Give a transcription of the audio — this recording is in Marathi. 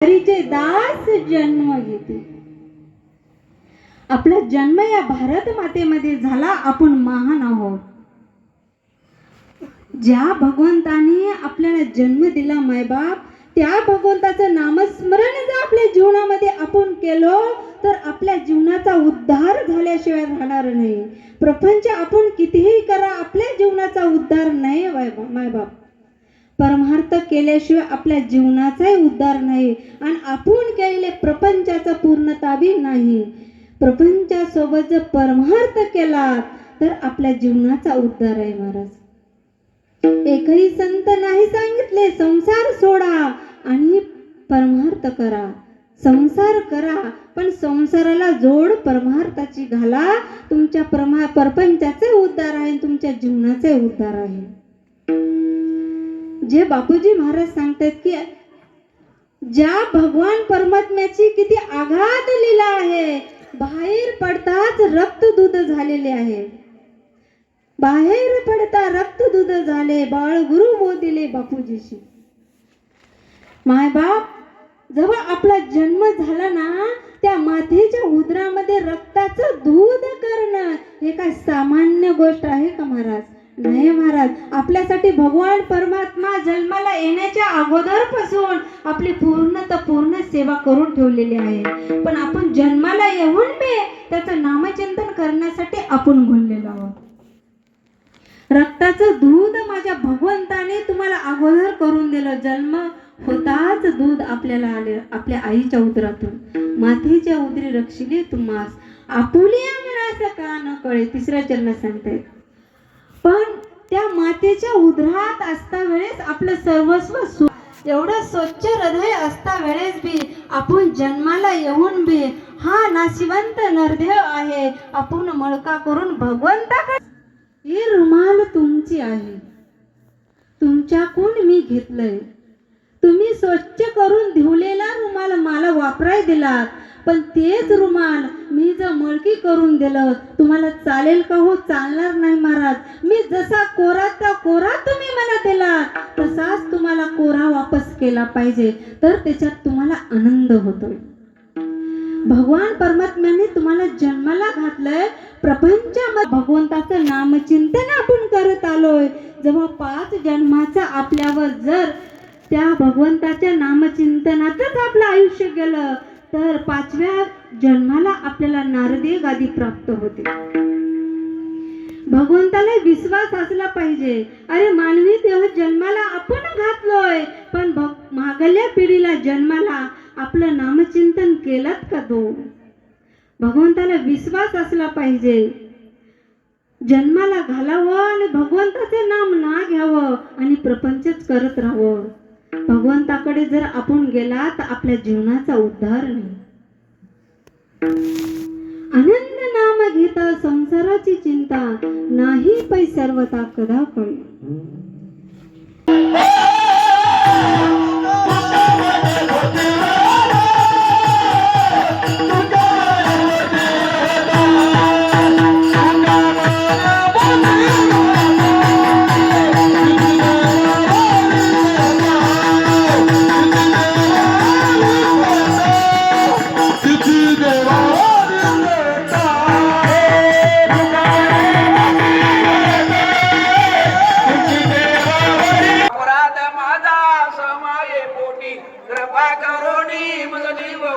हरीचे दास जन्म घेते. आपला जन्म या भारत मातेमध्ये झाला आपण महान आहोत. ज्या भगवंताने आपल्याला जन्म दिला मायबाप त्या भगवंताचं नामस्मरण जर आपल्या जीवनामध्ये आपण केलो तर आपल्या जीवनाचा उद्धार झाल्याशिवाय राहणार नाही. प्रपंच आपण कितीही करा आपल्या जीवनाचा उद्धार नाही मायबाप. मायबाप परमार्थ केल्याशिवाय आपल्या जीवनाचाही उद्धार नाही आणि आपण केलेले प्रपंचाचा पूर्णता बी नाही. प्रपंचासोबत जर परमार्थ केला तर आपल्या जीवनाचा उद्धार आहे महाराज. एकही संत नाही सांगितले संसार सोडा आणि परमार्थ करा. संसार करा पण संसाराला जोड परमार्थाची घाला. तुमच्या परमा परपंचाचे उद्धार आहे तुमच्या जीवनाचे उद्धार आहे. जे बापूजी महाराज सांगतात की ज्या भगवान परमात्म्याची किती आघात लीला आहे बाहेर पडताच रक्त दूध झालेले आहे. बाहेर पडता रक्त दूध झाले बाळ गुरु मोदिले बापूजीशी. माय बाप जेव्हा आपला जन्म झाला ना त्या मातेच्या उदरामध्ये रक्ताचं दूध करणं हे काय सामान्य गोष्ट आहे का महाराज? नाही महाराज आपल्यासाठी भगवान परमात्मा जन्माला येण्याच्या अगोदरपासून आपली पूर्ण तर पूर्ण सेवा करून ठेवलेली आहे. पण आपण जन्माला येऊन बे त्याचं नामचिंतन करण्यासाठी आपण बोललेलो आहोत. रक्ताचं दूध माझ्या भगवंताने तुम्हाला अगोदर करून दिलं. जन्म होताच दूध आपल्याला आले आपल्या आईच्या उदरातून. मातेच्या उदरी रक्षिले तुम्हास. आपुलिया मनास का न कळे तिसऱ्या चरण सांगतायत. पण त्या मातेच्या उदरात असता वेळेस आपलं सर्वस्व एवढं स्वच्छ हृदय असता वेळेस बी आपण जन्माला येऊन बी हा नाशिवंत नरदेव आहे आपण मळका करून भगवंताकडे ही रुमाल तुमची आहे. तुमच्याकडून मी घेतलंय. तुम्ही स्वच्छ करून धुवलेला रुमाल मला वापराय दिलात पण तेच रुमाल मी जर मळकी करून दिलं तुम्हाला चालेल का हो? चालणार नाही महाराज. मी जसा कोरा त्या कोरा तुम्ही मला दिला. तसाच तुम्हाला कोरा वापस केला पाहिजे. तर त्याच्यात तुम्हाला आनंद होतोय. भगवान परमात्म्याने तुम्हाला जन्माला घातलंय. प्रपंचामध्ये भगवंताचं नामचिंतन आपण करत आलोय. जेव्हा पाच जन्माचा आपल्यावर जर त्या भगवंताच्या नामचिंतनातच आपलं आयुष्य गेलं तर पाचव्या जन्माला आपल्याला नारदीय गादी प्राप्त होते. भगवंताला विश्वास असला पाहिजे. अरे मानवी देह जन्माला आपण घातलोय. पण भग- मागल्या पिढीला जन्माला आपलं नामचिंतन केलं का तो? भगवंताला विश्वास असला पाहिजे. जन्माला घालावं आणि भगवंताचं नाम ना घ्यावं आणि प्रपंचच करत राहावं. भगवंताकडे जर आपण गेला तर आपल्या जीवनाचा उद्धार नाही. आनंद नाम घेता संसाराची चिंता नाही पै सर्वता कदा कळी